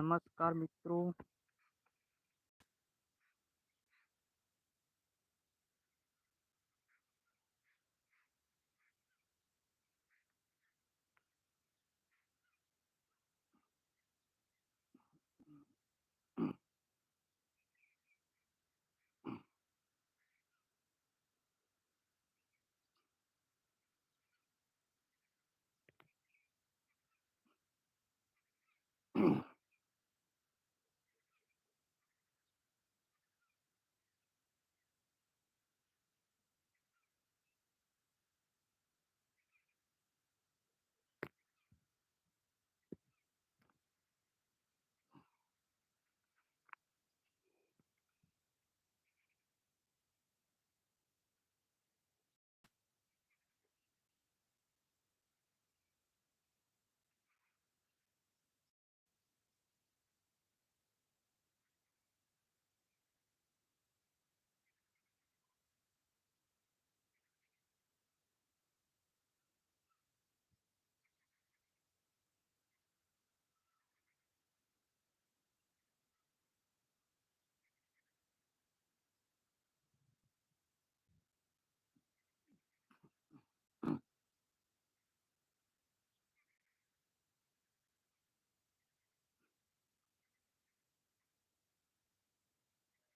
નમસ્કાર મિત્રો.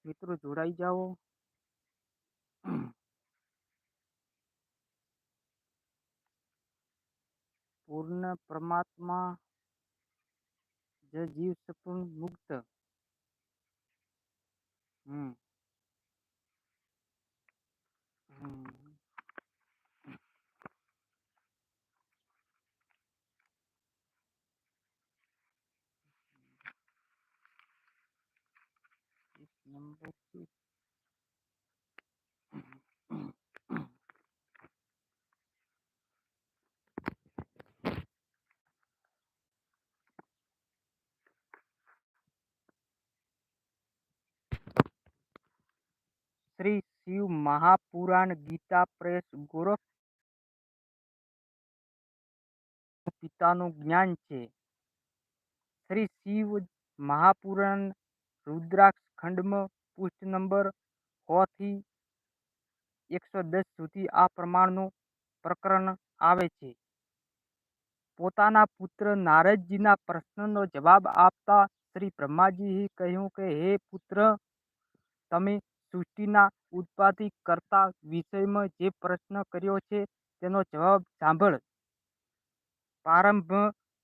મિત્રો જોડાઈ જાઓ. પૂર્ણ પરમાત્મા જે જીવ સપૂર્ણ મુક્ત. હમ. હમ. શ્રી શિવ મહાપુરાણ ગીતા પ્રેસ ગોરખ પિતાનું જ્ઞાન છે. શ્રી શિવ મહાપુરાણ રુદ્રાક્ષ ખંડમાં પુષ્ઠ નંબર હોથી એકસો દસ સુધી આ પ્રમાણનું પ્રકરણ આવે છે. પોતાના પુત્ર નારદજીના પ્રશ્નનો જવાબ આપતા શ્રી બ્રહ્માજીએ કહ્યું કે, હે પુત્ર, તમે સૃષ્ટિના ઉત્પાદિત કરતા વિષયમાં જે પ્રશ્ન કર્યો છે તેનો જવાબ સાંભળ. પ્રારંભ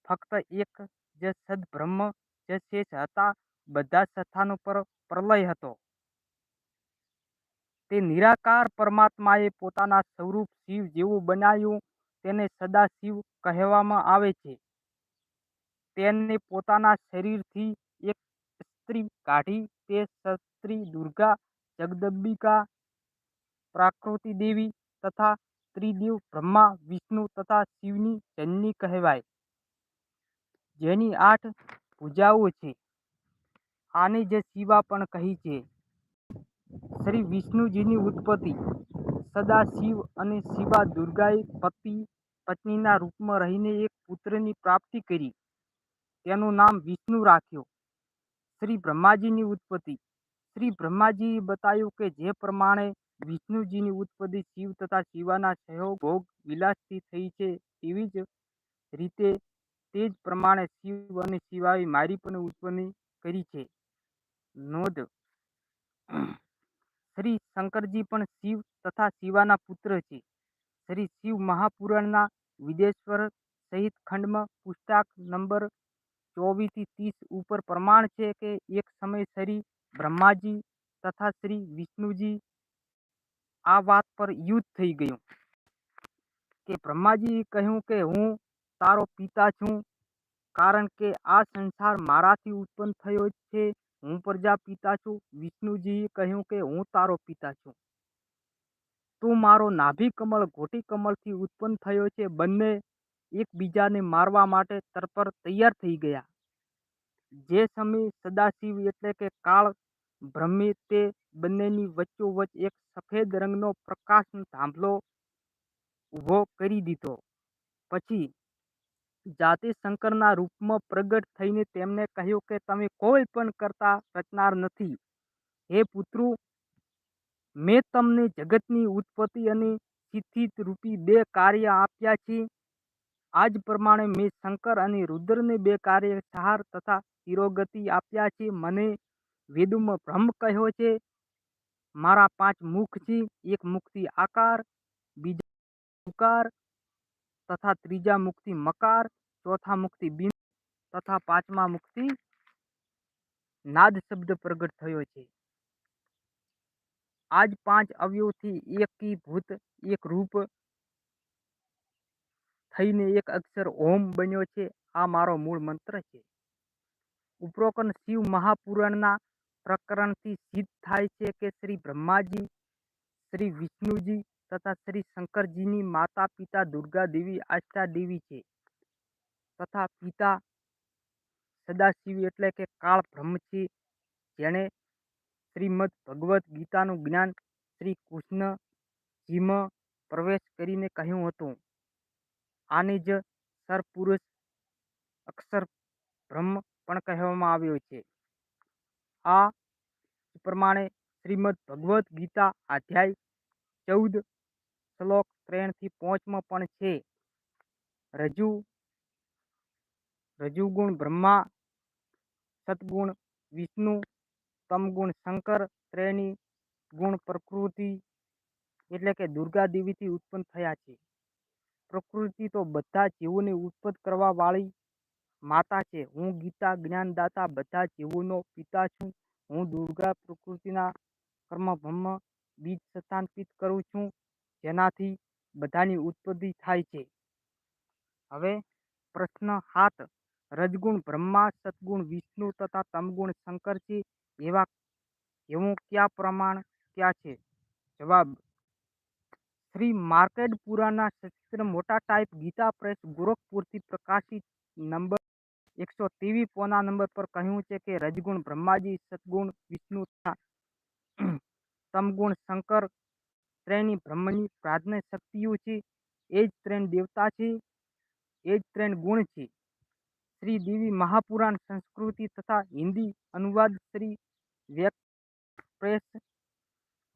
ફક્ત એક જ સદબ્રહ્મ જ શેષ હતા બધા સ્થાનો પર પ્રલય હતો. તે નિરાકાર પરમાત્માએ પોતાના સ્વરૂપ શિવ જેવું બનાવ્યું તેને સદા શિવ કહેવામાં આવે છે. તેને પોતાના શરીરથી એક સ્ત્રી કાઢી તે સ્ત્રી દુર્ગા, જગદંબિકા, પ્રાકૃતિ દેવી તથા ત્રિદેવ બ્રહ્મા, વિષ્ણુ તથા શિવની જનની કહેવાય. જેની આઠ પૂજાઓ છે. આને જે શિવા પણ કહી છે. શ્રી વિષ્ણુજીની ઉત્પત્તિ. સદા શિવ અને શિવા દુર્ગાએ પતિ, પત્નીના રૂપમાં રહીને એક પુત્રની પ્રાપ્તિ કરી. તેનું નામ વિષ્ણુ રાખ્યો. શ્રી બ્રહ્માજીની ઉત્પત્તિ. શ્રી બ્રહ્માજીએ બતાવ્યું કે જે પ્રમાણે વિષ્ણુજીની ઉત્પત્તિ શિવ તથા શિવાના સહયોગ, ભોગ, વિલાસથી થઈ છે તેવી જ રીતે તે જ પ્રમાણે શિવ અને શિવાએ મારી પણ ઉત્પત્તિ કરી છે. નોંધ શ્રી શંકરજી પણ શિવ તથા શિવાના પુત્ર છે. શ્રી શિવ મહાપુરાણના વિદેશ્વર સહિત ખંડમાં પુસ્તક નંબર ચોવીસથી ત્રીસ ઉપર પ્રમાણ છે કે એક સમય શ્રી બ્રહ્માજી તથા શ્રી વિષ્ણુજી આ વાત પર યુદ્ધ થઈ ગયું. કે બ્રહ્માજીએ કહ્યું કે હું તારો પિતા છું, કારણ કે આ સંસાર મારાથી ઉત્પન્ન થયો છે હું પ્રજાપિતા છું, વિષ્ણુજીએ કહ્યું કે હું તારો પિતા છું. તું મારો નાભી કમળ, ઘોટી કમળથી ઉત્પન્ન થયો છે. બંને એકબીજાને મારવા માટે તરપર તૈયાર થઈ ગયા. જે સમયે સદાશિવ એટલે કે કાળ ભ્રમી તે બંનેની વચ્ચોવચ્ચ એક સફેદ રંગનો પ્રકાશ થાંભલો ઊભો કરી દીધો. પછી જાતે શંકરના રૂપમાં પ્રગટ થઈને તેમને કહ્યું કે, તમે કોઈ પણ કરતા રચનાર નથી. હે પુત્રો, મેં તમને જગતની ઉત્પત્તિ અને સ્થિતિ રૂપી બે કાર્ય આપ્યા છે. આજ પ્રમાણે મેં શંકર અને રુદ્રને બે કાર્ય સહાર તથા તિરોગતિ આપ્યા છે. મને વેદોમાં બ્રહ્મ કહ્યો છે. મારા પાંચ મુખ છે. એક મુખથી આકાર, બીજા ઉકાર તથા ત્રીજા મુક્તિ મકાર, ચોથા મુક્તિ બિંદુ તથા પાંચમા મુક્તિ નાદ શબ્દ પ્રગટ થયો છે. આજ પાંચ અવયવથી એકીભૂત, એક રૂપ થઈને એક અક્ષર ઓમ બન્યો છે. આ મારો મૂળ મંત્ર છે. ઉપરોક્ત શિવ મહાપુરાણના પ્રકરણથી સિદ્ધ થાય છે કે શ્રી બ્રહ્માજી, શ્રી વિષ્ણુજી તથા શ્રી શંકરજીની માતા પિતા દુર્ગા દેવી આસ્થા દેવી છે. તથા પિતા સદાશિવ એટલે કે કાળ બ્રહ્મ છે, જેણે શ્રીમદ ભગવદ્ ગીતાનું જ્ઞાન શ્રી કૃષ્ણજીમાં પ્રવેશ કરીને કહ્યું હતું. આને જ સરપુરુષ અક્ષર બ્રહ્મ પણ કહેવામાં આવ્યો છે. આ પ્રમાણે શ્રીમદ ભગવદ્ ગીતા અધ્યાય ચૌદ શ્લોક ત્રણથી પાંચમાં પણ છે. રજુ, રજુગુણ બ્રહ્મા, સદગુણ વિષ્ણુ, તમગુણ શંકર ત્રણેય ગુણ પ્રકૃતિ એટલે કે દુર્ગા દેવીથી ઉત્પન્ન થયા છે. પ્રકૃતિ તો બધા જીવોને ઉત્પન્ન કરવાવાળી માતા છે. હું ગીતા, જ્ઞાનદાતા બધા જીવોનો પિતા છું. હું દુર્ગા પ્રકૃતિના કર્મ બીજ સ્થાનપિત કરું છું. જેનાથી બધાની ઉત્પત્તિ થાય છે. હવે પ્રશ્ન હાથ, રજગુણ, બ્રહ્મા, સદગુણ, વિષ્ણુ તથા તમગુણ શંકર છે, એવા એવું ક્યાં પ્રમાણ ક્યાં છે? જવાબ, શ્રી માર્કેટ પુરાના સચિત્ર મોટા ટાઈપ ગીતા પ્રેસ ગોરખપુરથી પ્રકાશિત નંબર એકસો ત્રેવીસ પોના નંબર પર કહ્યું છે કે રજગુણ, બ્રહ્માજી, સદગુણ, વિષ્ણુ તથા તમગુણ શંકર ત્રણની બ્રહ્મની પ્રાર્થના શક્તિઓ છે, એ જ ત્રણ દેવતા છે, એ જ ત્રણ ગુણ છે. શ્રી દેવી મહાપુરાણ સંસ્કૃતિ તથા હિન્દી અનુવાદ શ્રી વ્યક્ત પ્રેસ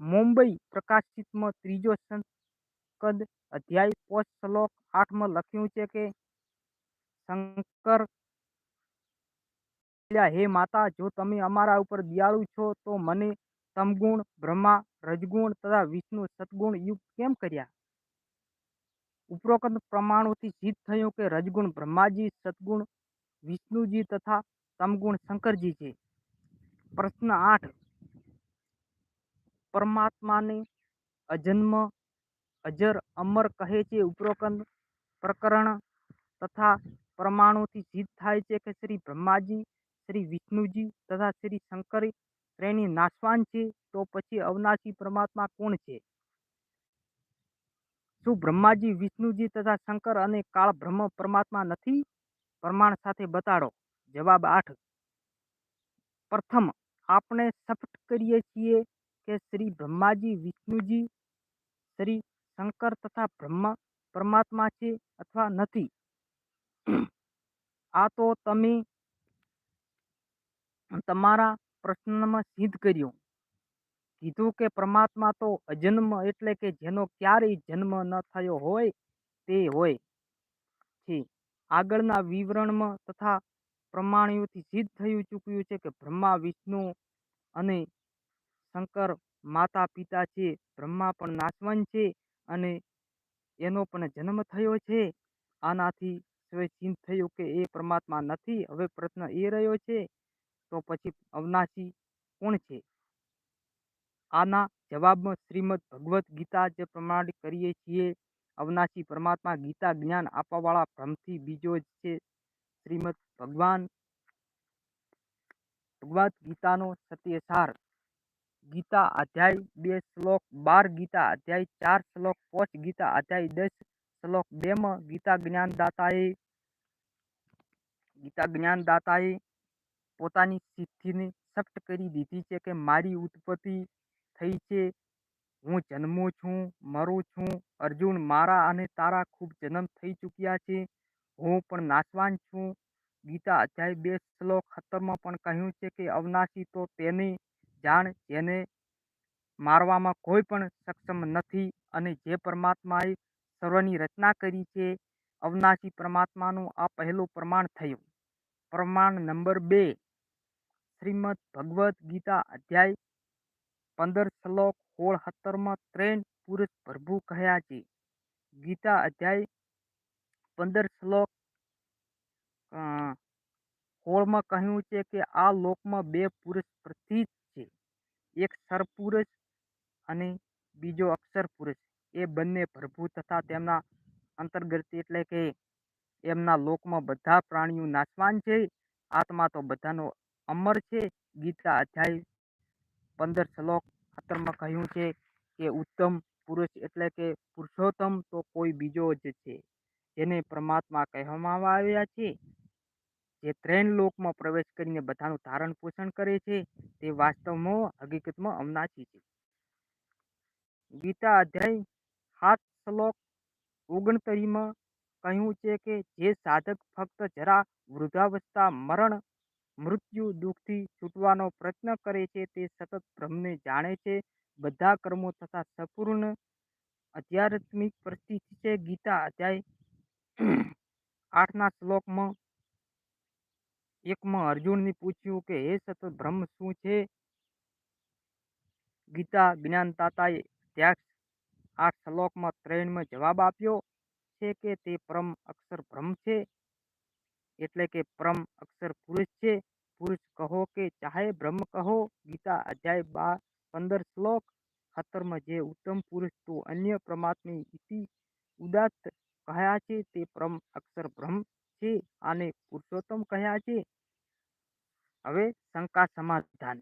મુંબઈ પ્રકાશિતમાં ત્રીજો સંકદ અધ્યાય પોસ્ટ શ્લોક આઠમાં લખ્યું છે કે, શંકર હે માતા, જો તમે અમારા ઉપર દયાળુ છો, તો મને તમગુણ બ્રહ્મા, રજગુણ તથા વિષ્ણુ સદગુણ યુક્ત કેમ કર્યા? ઉપરોક્ત પ્રમાણોથી સિદ્ધ થયું કે રજગુણ બ્રહ્માજી, સદગુણ વિષ્ણુજી તથા તમગુણ શંકરજી છે. પ્રશ્ન આઠ. પરમાત્માને અજન્મ, અજર, અમર કહે છે. ઉપરોક્ત પ્રકરણ તથા પ્રમાણોથી સિદ્ધ થાય છે કે શ્રી બ્રહ્માજી, શ્રી વિષ્ણુજી તથા શ્રી શંકર ત્રણેય નાશવાન છે તો પછી અવનાશી પરમાત્મા કોણ છે? શું બ્રહ્માજી, વિષ્ણુજી તથા શંકર અને કાળ બ્રહ્મ પરમાત્મા નથી? પ્રમાણ સાથે બતાડો. જવાબ આઠ. પ્રથમ, આપણે સ્પષ્ટ કરીએ છીએ કે શ્રી બ્રહ્માજી, વિષ્ણુજી, શ્રી શંકર તથા બ્રહ્મ પરમાત્મા છે અથવા નથી? આ તો તમે તમારા પ્રશ્નમાં સિદ્ધ કર્યું. કીધું કે પરમાત્મા તો અજન્મ એટલે કે જેનો ક્યારેય જન્મ ન થયો હોય તે હોય. છે આગળના વિવરણમાં તથા પ્રમાણીઓથી સિદ્ધ થયું ચૂક્યું છે કે બ્રહ્મા, વિષ્ણુ અને શંકર માતા પિતા છે. બ્રહ્મા પણ નાશવાન છે અને એનો પણ જન્મ થયો છે. આનાથી સિદ્ધ થયું કે એ પરમાત્મા નથી. હવે પ્રશ્ન એ રહ્યો છે તો પછી અવનાશી કોણ છે? આના જવાબમાં શ્રીમદ ભગવદ્ ગીતા જે પ્રમાણિત કરીએ છીએ, અવનાશી પરમાત્મા ગીતા જ્ઞાન આપવાવાળા ભ્રમથી બીજો જ છે શ્રીમદ ભગવાન. ભગવદ્ ગીતાનો સત્યસાર ગીતા અધ્યાય બે શ્લોક, બાર ગીતા અધ્યાય, ચાર શ્લોક, પાંચ ગીતા અધ્યાય, દસ શ્લોક, બેમાં ગીતા જ્ઞાનદાતાએ ગીતા જ્ઞાનદાતાએ પોતાની સિદ્ધિને સ્પષ્ટ કરી દીધી છે કે મારી ઉત્પત્તિ થઈ છે. હું જન્મું છું, મરું છું, અર્જુન મારા અને તારા ખૂબ જન્મ થઈ ચૂક્યા છે. હું પણ નાશવાન છું. ગીતા અધ્યાય બે શ્લોક સત્તરમાં પણ કહ્યું છે કે અવનાશી તો તેની જાણ જેને મારવામાં કોઈ પણ સક્ષમ નથી અને જે પરમાત્માએ સર્વની રચના કરી છે. અવનાશી પરમાત્માનું આ પહેલું પ્રમાણ થયું. પ્રમાણ નંબર બે શ્રીમદ ભગવદ્ ગીતા અધ્યાય પંદર શ્લોક સોળ સત્તરમાં ત્રણ પુરુષ પ્રભુ કહ્યા છે. ગીતા અધ્યાય પંદર શ્લોક સોળમાં કહ્યું છે કે આ લોકમાં બે પુરુષ પ્રસિદ્ધ છે. એક સરપુરુષ અને બીજો અક્ષર પુરુષ એ બંને પ્રભુ તથા તેમના અંતર્ગત એટલે કે એમના લોકમાં બધા પ્રાણીઓ નાશવાન છે. આત્મા તો બધાનો અમર છે, ગીતા અધ્યાય પંદર શ્લોક સત્તરમાં કહ્યું છે કે ઉત્તમ પુરુષ એટલે કે પુરુષોત્તમ તો કોઈ બીજો જ છે. જેને પરમાત્મા કહેવામાં આવ્યા છે, જે ત્રણ લોકમાં પ્રવેશ કરીને બધાનું ધારણ પોષણ કરે છે, તે વાસ્તવમાં હકીકતમાં અવનાશી છે. ગીતા અધ્યાય સાત શ્લોક ઓગણતરીમાં કહ્યું છે કે જે સાધક ફક્ત જરા વૃદ્ધાવસ્થા મરણ મૃત્યુ દુઃખથી છૂટવાનો પ્રયત્ન કરે છે તે સતત બ્રહ્મને જાણે છે. બધા કર્મો તથા સંપૂર્ણ આધ્યાત્મિક પરિસ્થિતિ છે. ગીતા અધ્યાય આઠના શ્લોકમાં એકમાં અર્જુનને પૂછ્યું કે, હે સતત બ્રહ્મ, શું છે? ગીતા જ્ઞાનતાતાએ ત્યાગ આઠ શ્લોકમાં ત્રણમાં જવાબ આપ્યો છે કે, તે પરમ અક્ષર બ્રહ્મ છે. એટલે કે પરમ અક્ષર પુરુષ છે. પુરુષ કહો કે ચાહે બ્રહ્મ કહો, ગીતા અધ્યાય બા પંદર શ્લોક, ખતરમાં જે ઉત્તમ પુરુષ તો અન્ય પરમાત્મી ઇતિ ઉદાત્ત કહ્યા છે, તે પરમ અક્ષર બ્રહ્મ છે આને પુરુષોત્તમ કહ્યા છે. હવે શંકા સમાધાન.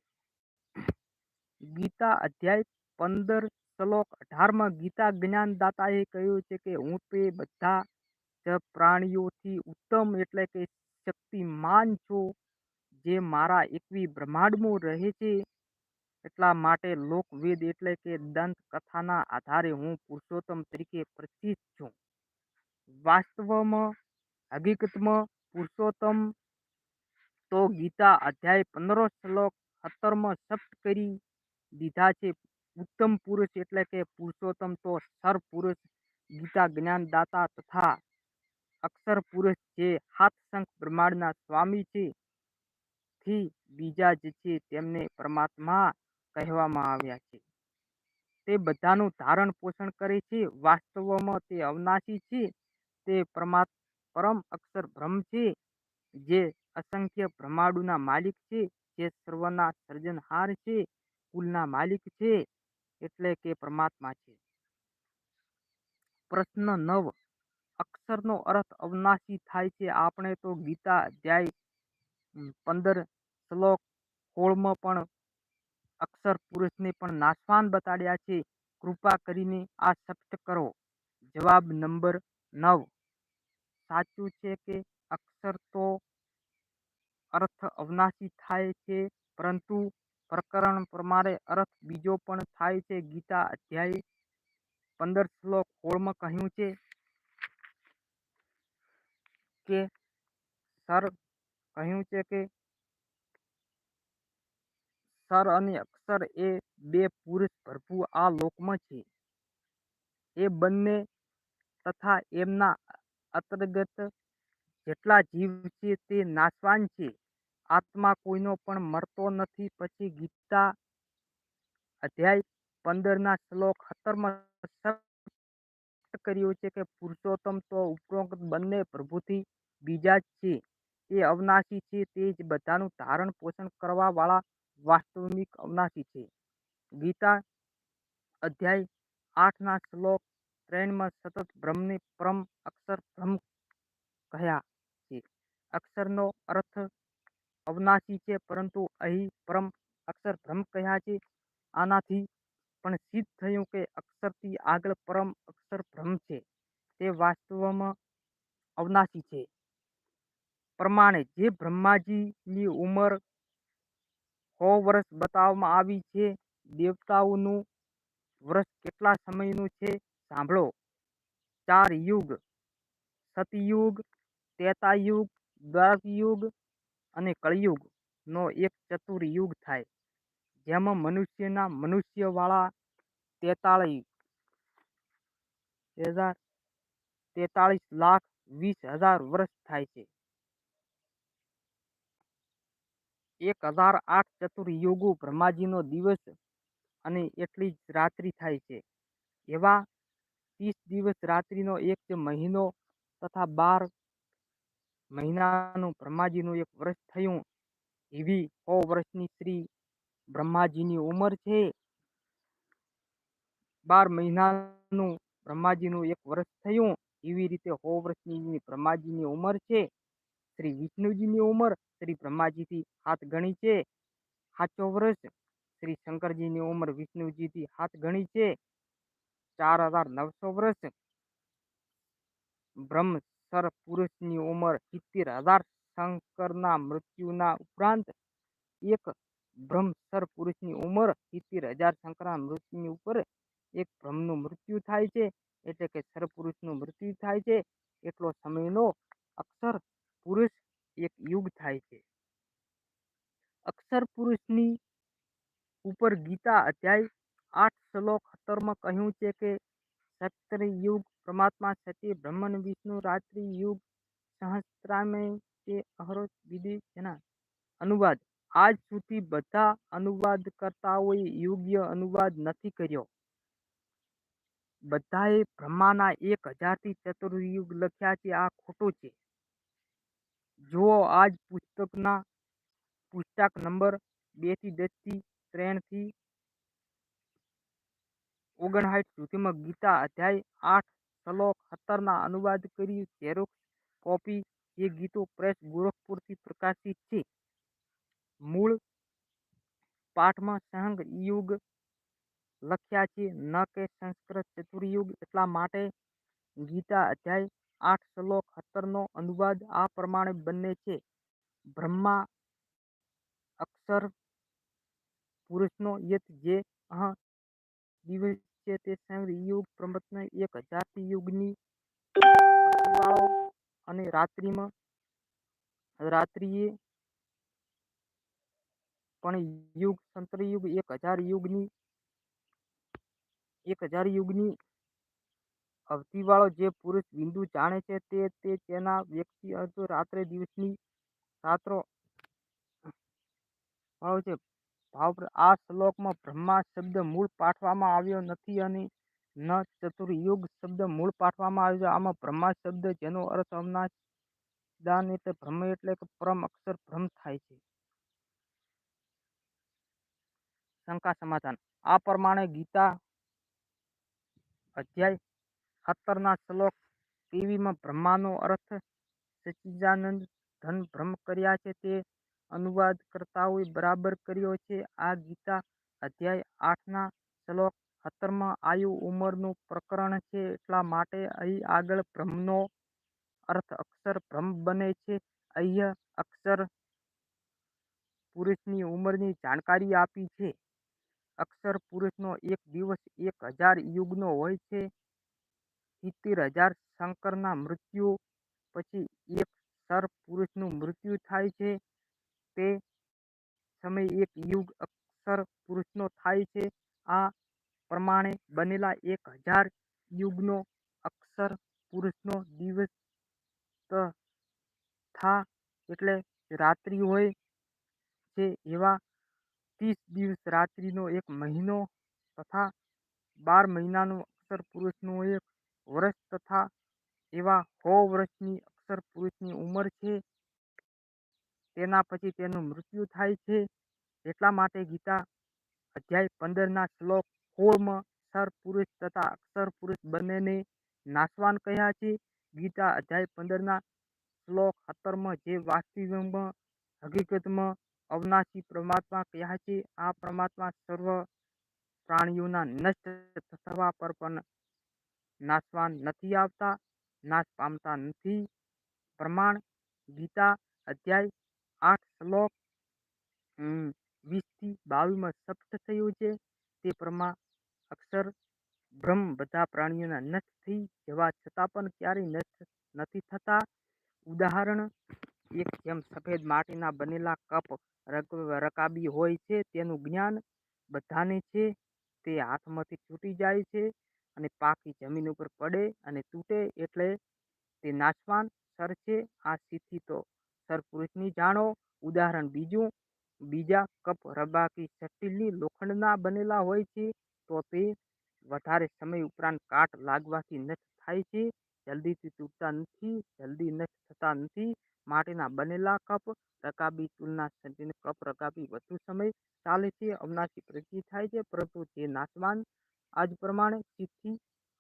ગીતા અધ્યાય પંદર શ્લોક અઢારમાં ગીતા જ્ઞાનદાતાએ કહ્યું છે કે હું તે બધા જ પ્રાણીઓથી ઉત્તમ એટલે કે શક્તિમાન છું, જે મારા એકવી બ્રહ્માંડમાં રહે છે. એટલા માટે લોકવેદ એટલે કે દંત કથાના આધારે હું પુરુષોત્તમ તરીકે પ્રસિદ્ધ છું. વાસ્તવમાં, હકીકતમાં પુરુષોત્તમ તો ગીતા અધ્યાય પંદર શ્લોક સત્તરમાં સ્પષ્ટ કરી દીધા છે. ઉત્તમ પુરુષ એટલે કે પુરુષોત્તમ તો સર પુરુષ ગીતા જ્ઞાનદાતા તથા અક્ષર પુરુષ જે હાથ શંખ બ્રહ્માંડના સ્વામી છે થી બીજા જ છે તેમને પરમાત્મા કહેવામાં આવ્યા છે. તે બધાનું ધારણ પોષણ કરે છે, વાસ્તવમાં તે અવનાશી છે, તે પરમા, પરમ અક્ષર બ્રહ્મ છે, જે અસંખ્ય બ્રહ્માંડોના માલિક છે, જે સર્વના સર્જનહાર છે, કુલના માલિક છે, એટલે કે પરમાત્મા છે. પ્રશ્ન નવ. અક્ષરનો અર્થ અવનાશી થાય છે. આપણે તો ગીતા અધ્યાય પંદર શ્લોક કોળમાં પણ અક્ષર પુરુષને પણ નાશવાન બતાડ્યા છે. કૃપા કરીને આ સ્પષ્ટ કરો. જવાબ નંબર નવ. સાચું છે કે અક્ષર તો અર્થ અવનાશી થાય છે, પરંતુ પ્રકરણ પ્રમાણે અર્થ બીજો પણ થાય છે. ગીતા અધ્યાય પંદર શ્લોક હોળમાં કહ્યું છે કે સર કહ્યું છે કે સર અને અક્ષર એ બે પુરુષ ભરપૂર આ લોકમાં છે. એ બંને તથા એમના અંતર્ગત જેટલા જીવ છે તે નાશવાન છે. આત્મા કોઈનો પણ મરતો નથી. પછી ગીતા અધ્યાય પંદરના શ્લોક સત્તરમાં સ્પષ્ટ કર્યું છે કે પુરુષોત્તમ તો ઉપરોક્ત બંને પ્રભુથી બીજા જ છે. તે અવનાશી છે તે જ બધાનું ધારણ પોષણ કરવાવાળા વાસ્તવિક અવનાશી છે. ગીતા અધ્યાય આઠના શ્લોક ત્રણમાં સતત બ્રહ્મની પરમ અક્ષર બ્રહ્મ કહ્યા છે. અક્ષરનો અર્થ અવનાશી છે, પરંતુ અહીં પરમ અક્ષર બ્રહ્મ કહ્યા છે. આનાથી પણ સિદ્ધ થયું કે અક્ષરથી આગળ પરમ અક્ષર બ્રહ્મ છે. તે વાસ્તવમાં અવનાશી છે. પ્રમાણે જે બ્રહ્માજીની ઉંમર સો વર્ષ બતાવવામાં આવી છે, દેવતાઓનું વર્ષ કેટલા સમયનું છે, સાંભળો. ચાર યુગ, સતયુગ તેતાયુગ દ્વાપરયુગ અને કળિયુગનો એક ચતુર યુગ થાય. જેમાં મનુષ્યના મનુષ્યવાળા તેતાળીસ હજાર તેતાળીસ લાખ વીસ હજાર વર્ષ થાય છે. એક હજાર આઠ ચતુર્યુગો બ્રહ્માજીનો દિવસ અને એટલી જ રાત્રિ થાય છે. એવા ત્રીસ દિવસ રાત્રિનો એક મહિનો તથા બાર મહિનાનું બ્રહ્માજીનું એક વર્ષ થયું. એવી સો વર્ષની શ્રી બ્રહ્માજીની ઉંમર છે. બાર મહિનાનું બ્રહ્માજીનું એક વર્ષ થયું. એવી રીતે સો વર્ષની બ્રહ્માજીની ઉંમર છે. શ્રી વિષ્ણુજીની ઉંમર, શ્રી બ્રહ્માજીથી હાથ ગણી છે. સાચો વર્ષ શ્રી શંકરજીની ઉંમર, વિષ્ણુજીથી હાથ ગણી છે. ચાર હજાર નવસો વર્ષ બ્રહ્મસર પુરુષની ઉંમર સિત્તેર હજાર શંકરના મૃત્યુના ઉપરાંત એક બ્રહ્મસર પુરુષની ઉંમર સિત્તેર હજાર શંકરા મૃત્યુની ઉપર એક બ્રહ્મનું મૃત્યુ થાય છે. એટલે કે સરપુરુષનું મૃત્યુ થાય છે. એટલો સમયનો અક્ષર પુરુષ એક યુગ થાય છે. અક્ષર પુરુષની ઉપર ગીતા અધ્યાય આઠ શ્લોક સત્તરમાં કહ્યું છે કે સત્ય યુગ પરમાત્મા સતી બ્રહ્મન વિષ્ણુ રાત્રિ યુગ સહસ્ત્રામે તે અહરો વિધિ જેના અનુવાદ આજ સુધી બધા અનુવાદકર્તાઓએ યોગ્ય અનુવાદ નથી કર્યો. બધાએ બ્રહ્માના એક હજારથી ચતુર્યુગ લખ્યા છે, આ ખોટું છે. જુઓ, આજ પુસ્તકના પુસ્તક નંબર બેથી દસથી ત્રણથી ઓગણસાઠ સુધીમાં ગીતા અધ્યાય આઠ શ્લોક સત્તરના અનુવાદ કરી ઝેરોક્ષ કોપી એ ગીતો પ્રેસ ગોરખપુરથી પ્રકાશિત છે. મૂળ પાઠમાં સંઘ યુગ લખ્યા છે. ન કે સંસ્કૃત ચતુર્યુગ એટલા માટે ગીતા અધ્યાય આઠ શ્લોક સત્તરનો અનુવાદ આ પ્રમાણે બંને છે. બ્રહ્મા અક્ષર પુરુષનો યત જે અહ દિવસ છે તે સંઘ યુગ પ્રમતને એક હજારથી યુગની અને રાત્રિમાં રાત્રિએ પણ યુગ, સંતરયુગ, એક હજાર યુગની, એક હજાર યુગની અવધિવાળો જે પુરુષ બિંદુ જાણે છે તે તે તેના વ્યક્તિ અર્થ રાત્રે દિવસની રાત્રો વાળો છે. ભાવ આ શ્લોકમાં બ્રહ્મા શબ્દ મૂળ પાઠવામાં આવ્યો નથી અને ન ચતુર્યુગ શબ્દ મૂળ પાઠવામાં આવ્યો. છે આમાં બ્રહ્મા શબ્દ જેનો અર્થ અવનાશ દાન એટલે બ્રહ્મ એટલે કે પરમ અક્ષર બ્રહ્મ થાય છે. શંકા સમાધાન. આ પ્રમાણે ગીતા અધ્યાય સત્તરના શ્લોક તેવીમાં બ્રહ્માનો અર્થ સચ્ચિદાનંદ ધન બ્રહ્મ કર્યા છે તે અનુવાદ કરતાઓએ બરાબર કર્યો છે. આ ગીતા અધ્યાય આઠના શ્લોક સત્તરમાં આયુ ઉંમરનું પ્રકરણ છે એટલા માટે અહીં આગળ બ્રહ્મનો અર્થ અક્ષર બ્રહ્મ બને છે. અહીંયા અક્ષર પુરુષની ઉંમરની જાણકારી આપી છે. અક્ષર પુરુષનો એક દિવસ એક હજાર યુગનો હોય છે. સિત્તેર હજાર શંકરના મૃત્યુ પછી એક સર પુરુષનું મૃત્યુ થાય છે. તે સમય એક યુગ અક્ષર પુરુષનો થાય છે. આ પ્રમાણે બનેલા એક હજાર યુગનો અક્ષર પુરુષનો દિવસ થા એટલે રાત્રિ હોય છે એવા ત્રીસ દિવસ રાત્રિનો એક મહિનો તથા બાર મહિનાનો અક્ષર પુરુષનો એક વર્ષ તથા એવા સો વર્ષની અક્ષર પુરુષની ઉંમર છે. તેના પછી તેનું મૃત્યુ થાય છે. એટલા માટે ગીતા અધ્યાય પંદરના શ્લોક સોળમાં અક્ષર પુરુષ તથા અક્ષર પુરુષ બંનેને નાશવાન કહ્યા છે. ગીતા અધ્યાય પંદરના શ્લોક સત્તરમાં જે વાસ્તવિકમાં હકીકતમાં અવનાશી પરમાત્મા કહ્યા છે. આ પરમાત્મા સર્વ પ્રાણીઓના નષ્ટ થવા પર પણ નાશવાન નથી આવતા, નાશ પામતા નથી. પ્રમાણ ગીતા અધ્યાય આઠ શ્લોક વીસથી બાવીસમાં સ્પષ્ટ થયું છે. તે પ્રમા અક્ષર બ્રહ્મ બધા પ્રાણીઓના નષ્ટ થઈ જવા છતાં પણ ક્યારેય નષ્ટ નથી થતા. ઉદાહરણ એક જેમ સફેદ માટીના બનેલા કપ રક- રકાબી હોય છે, તેનું જ્ઞાન બધાને છે. તે હાથમાંથી છૂટી જાય છે અને પાકી જમીન ઉપર પડે અને તૂટે એટલે તે નાશવાન સર છે. આ સ્થિતિ તો સરપુરુષની જાણો. ઉદાહરણ બીજું, બીજા કપ રબાકી સટીલની લોખંડના બનેલા હોય છે, તો તે વધારે સમય ઉપરાંત કાટ લાગવાથી નષ્ટ થાય છે. જલ્દીથી તૂટતા નથી, જલ્દી નષ્ટ થતા નથી. માટીના બનેલા કપ, રકાબી તુલના સ્ટીલના કપ, રકાબી વધુ સમય ચાલે છે, અવનાશી પ્રતિ થાય છે, પરંતુ તે નાશવાન આજ પ્રમાણે સિદ્ધિ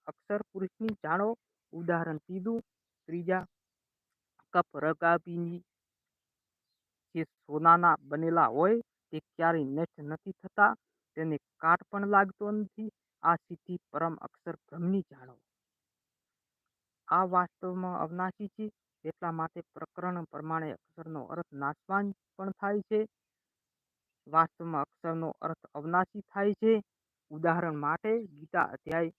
અક્ષર પુરુષની જાણો. ઉદાહરણ સીધું, ત્રીજા કપ રકાબીની જે સોનાના બનેલા હોય તે ક્યારેય નષ્ટ નથી થતા, તેને કાટ પણ લાગતો નથી. આ સિદ્ધિ પરમ અક્ષર બ્રહ્મની જાણો. આ વાસ્તવમાં અવનાશી છે. એટલા માટે પ્રકરણ પ્રમાણે અક્ષરનો અર્થ નાશવાન પણ થાય છે. વાસ્તવમાં અક્ષરનો અર્થ અવનાશી થાય છે. ઉદાહરણ માટે ગીતા અધ્યાય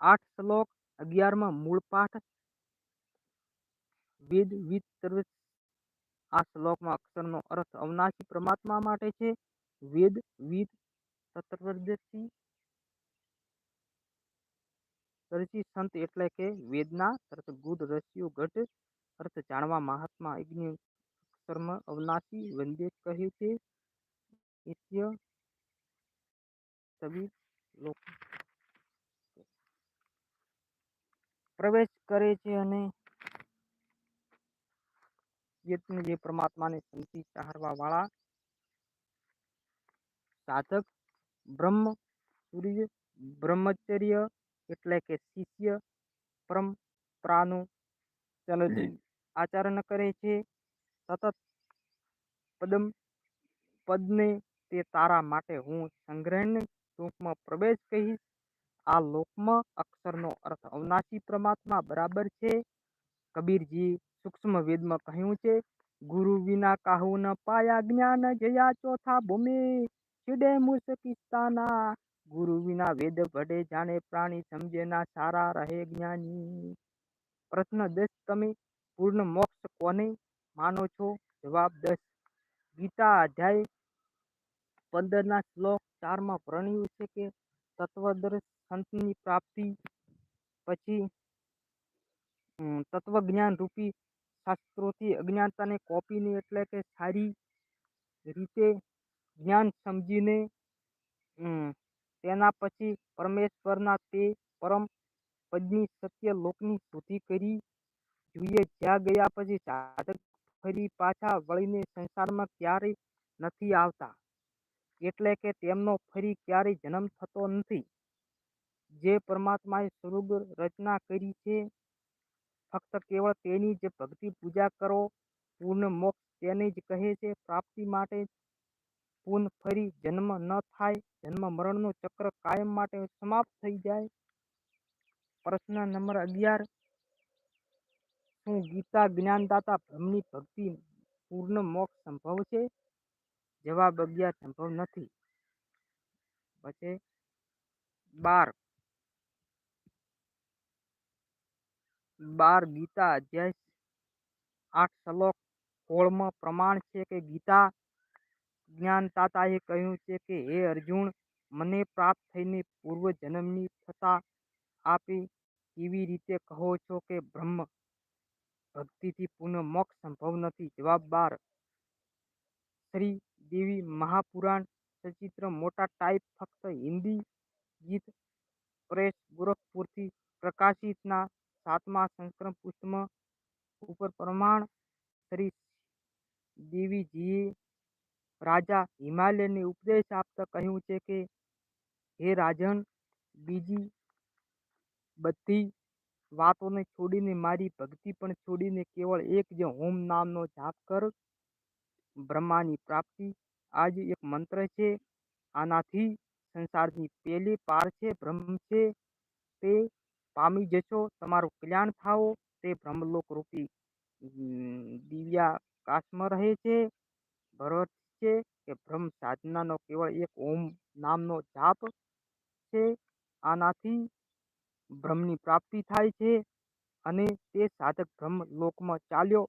આઠ શ્લોક અગિયારમાં મૂળ પાઠ વેદ સર્વ આ શ્લોકમાં અક્ષરનો અર્થ અવનાશી પરમાત્મા માટે છે. વેદ વિદ તત્વદર્શી દર્શી સંત એટલે કે વેદના તર્ક ગુડ રસ્યો ઘટ અર્થ જાણવા મહાત્મા અગ્નિ અક્ષરમાં અવનાશી વંદે કહ્યું છે પ્રવેશ કરે છે અને યત્ન જે પરમાત્માને સમજી ચાહવા વાળા સાધક બ્રહ્મ સૂર્ય બ્રહ્મચર્ય એટલે કે શિષ્ય પરંપરાનું ચલ આચરણ કરે છે. સતત પદમ પદને તે તારા માટે હું સંગ્રહને ટૂંકમાં પ્રવેશ કહીશ. આ લોકમાં અક્ષરનો અર્થ અવનાશી પરમાત્મા બરાબર છે. કબીરજી સૂક્ષ્મ વેદમાં કહ્યું છે, ગુરુ વિના કાહુ ન પાયા જ્ઞાન, જયા ચોથા ભૂમિ છિડે મુસકિસ્તાના. ગુરુ વિના વેદ ભડે જાણે પ્રાણી સમજે ના સારા રહે જ્ઞાની. પ્રશ્ન દસ, તમે પૂર્ણ મોક્ષ કોને માનો છો? જવાબ દસ. ગીતા અધ્યાય પંદરના શ્લોક ચારમાં વર્ણ્યું છે કે તત્વદર્શ સંતની પ્રાપ્તિ પછી તત્વજ્ઞાન રૂપી શાસ્ત્રોથી અજ્ઞાનતાને કોપીને એટલે કે સારી રીતે જ્ઞાન સમજીને તેના પછી પરમેશ્વરના તે પરમ પદની સત્ય લોકની સ્તુતિ કરી જોઈએ જ્યાં ગયા પછી સાધક ફરી પાછા વળીને સંસારમાં ક્યારેય નથી આવતા. એટલે કે તેમનો ફરી ક્યારેય જન્મ થતો નથી. જે પરમાત્માએ સ્વરૂપ રચના કરી છે, ફક્ત કેવળ તેની જ ભક્તિ પૂજા કરો, પૂર્ણ મોક્ષ તેને જ કહે છે, પ્રાપ્તિ માટે પૂર્ણ ફરી જન્મ ન થાય, જન્મ મરણનું ચક્ર કાયમ માટે સમાપ્ત થઈ જાય. પ્રશ્ન નંબર અગિયાર શું ગીતા, જ્ઞાનદાતા બ્રહ્મની ભક્તિ, પૂર્ણ મોક્ષ સંભવ છે? જવાબ અગિયાર, સંભવ નથી. પછી બાર. બાર ગીતા અધ્યાય આઠ શ્લોક કોળમાં પ્રમાણ છે કે ગીતા જ્ઞાનદાતાએ કહ્યું છે કે, હે અર્જુન, મને પ્રાપ્ત થઈને પૂર્વ જન્મની થતા આપી કેવી રીતે કહો છો કે બ્રહ્મ ભક્તિથી પુનઃ મોક્ષ સંભવ નથી, જવાબ બાર. શ્રી દેવી મહાપુરાણ સચિત્ર મોટા ટાઈપ ફક્ત હિન્દી ગીત પ્રેસ ગોરખપુરથી પ્રકાશિતના સાતમા સંસ્કરણ પુસ્તકમાં ઉપર પ્રમાણ શ્રી દેવીજીએ રાજા હિમાલયને ઉપદેશ આપતા કહ્યું છે કે, હે રાજન, બીજી બધી વાતોને છોડીને, મારી ભક્તિ પણ છોડીને કેવળ એક જ ઓમ નામનો જાપ કર. બ્રહ્માની પ્રાપ્તિ આ જ એક મંત્ર છે. આનાથી સંસારની પેલી પાર છે, બ્રહ્મ છે. તે પામી જશો, તમારું કલ્યાણ થાવો તે બ્રહ્મલોક રૂપી દિવ્યા કાશમાં રહે છે. ભરત છે કે બ્રહ્મ સાધનાનો કેવળ એક ઓમ નામનો જાપ છે. આનાથી બ્રહ્મની પ્રાપ્તિ થાય છે અને તે સાધક બ્રહ્મ લોકમાં ચાલ્યો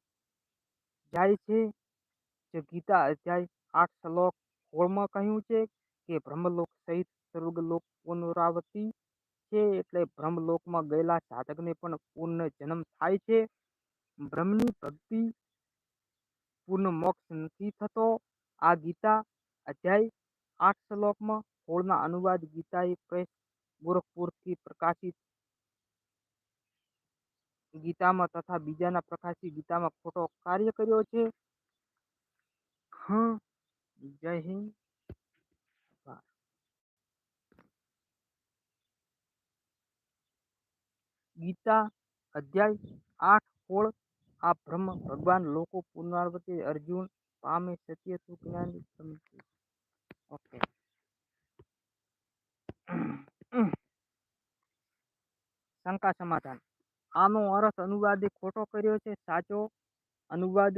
જાય છે. જે ગીતા અધ્યાય આઠ શ્લોક હોળમાં કહ્યું છે કે બ્રહ્મલોક સહિત સ્વર્ગલોક પુનરાવર્તી છે એટલે બ્રહ્મલોકમાં ગયેલા સાધકને પણ પૂર્ણ જન્મ થાય છે. બ્રહ્મની ભક્તિ પૂર્ણ મોક્ષ નથી થતો. આ ગીતા અધ્યાય આઠ શ્લોકમાં હોળના અનુવાદ ગીતાએ પ્રેસ ગોરખપુરથી પ્રકાશિત ગીતામાં તથા બીજાના પ્રકાશિત ગીતામાં ખોટો કાર્ય કર્યો છે? જય હિન્દ. ગીતા અધ્યાય આઠ હોળ આ બ્રહ્મ ભગવાન લોકો પુનરાવર્તિત અર્જુન પામે સત્ય સુખ જ્ઞાન. ઓકે. શંકા સમાધાન. આનો અર્થ અનુવાદે ખોટો કર્યો છે, સાચો અનુવાદ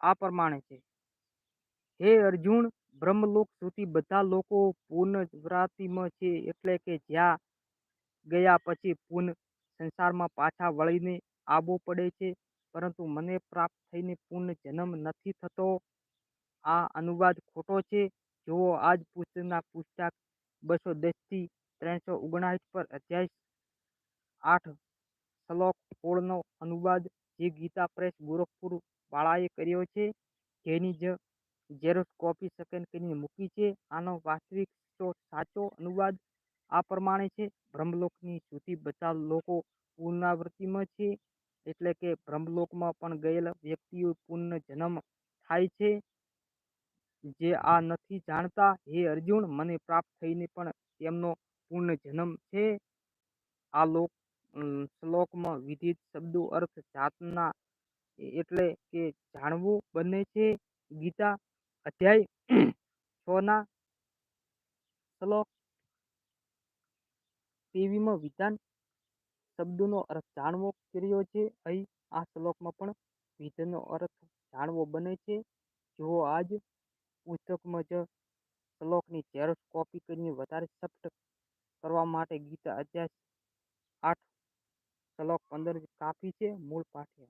આ પ્રમાણે છે. હે અર્જુન, બ્રહ્મલોક સુધી બધા લોકો પૂર્ણ વ્રાતિમાં છે એટલે કે જ્યાં ગયા પછી પૂર્ણ સંસારમાં પાછા વળીને આવવો પડે છે, પરંતુ મને પ્રાપ્ત થઈને પૂર્ણ જન્મ નથી થતો. આ અનુવાદ ખોટો છે. જુઓ, આજ પુસ્તકના પુસ્તક બસો દસથી ત્રણસો ઓગણસાઠ પર અધ્યાય આઠ શ્લોક સોળનો અનુવાદ જે ગીતા પ્રેસ ગોરખપુર વાળાએ કર્યો છે, જેની જ ઝેરોક્ષ કોપી સેકન્ડ કરીને મૂકી છે. આનો વાસ્તવિક સાચો અનુવાદ આ પ્રમાણે છે. બ્રહ્મલોકની સુધી બધા લોકો પુનરાવૃત્તિમાં છે, એટલે કે બ્રહ્મલોકમાં પણ ગયેલા વ્યક્તિઓ પુનઃ જન્મ થાય છે. જે આ નથી જાણતા, હે અર્જુન, મને પ્રાપ્ત થઈને પણ તેમનો પૂર્ણ જન્મ છે. આ લોક શ્લોકમાં વિધિત શબ્દો અર્થ જાતના એટલે કે જાણવું બને છે. ગીતા અધ્યાય છના શ્લોક. તેવીમાં વિધાન શબ્દોનો અર્થ જાણવો કર્યો છે. અહીં આ શ્લોકમાં પણ વિધનનો અર્થ જાણવો બને છે. જુઓ આજ પુસ્તકમાં જ શ્લોકની ઝેરોક્ષ કોપી કરીને વધારે સ્પષ્ટ કરવા માટે ગીતા અધ્યાય શ્લોક પંદર કાપી છે મૂળ પાઠે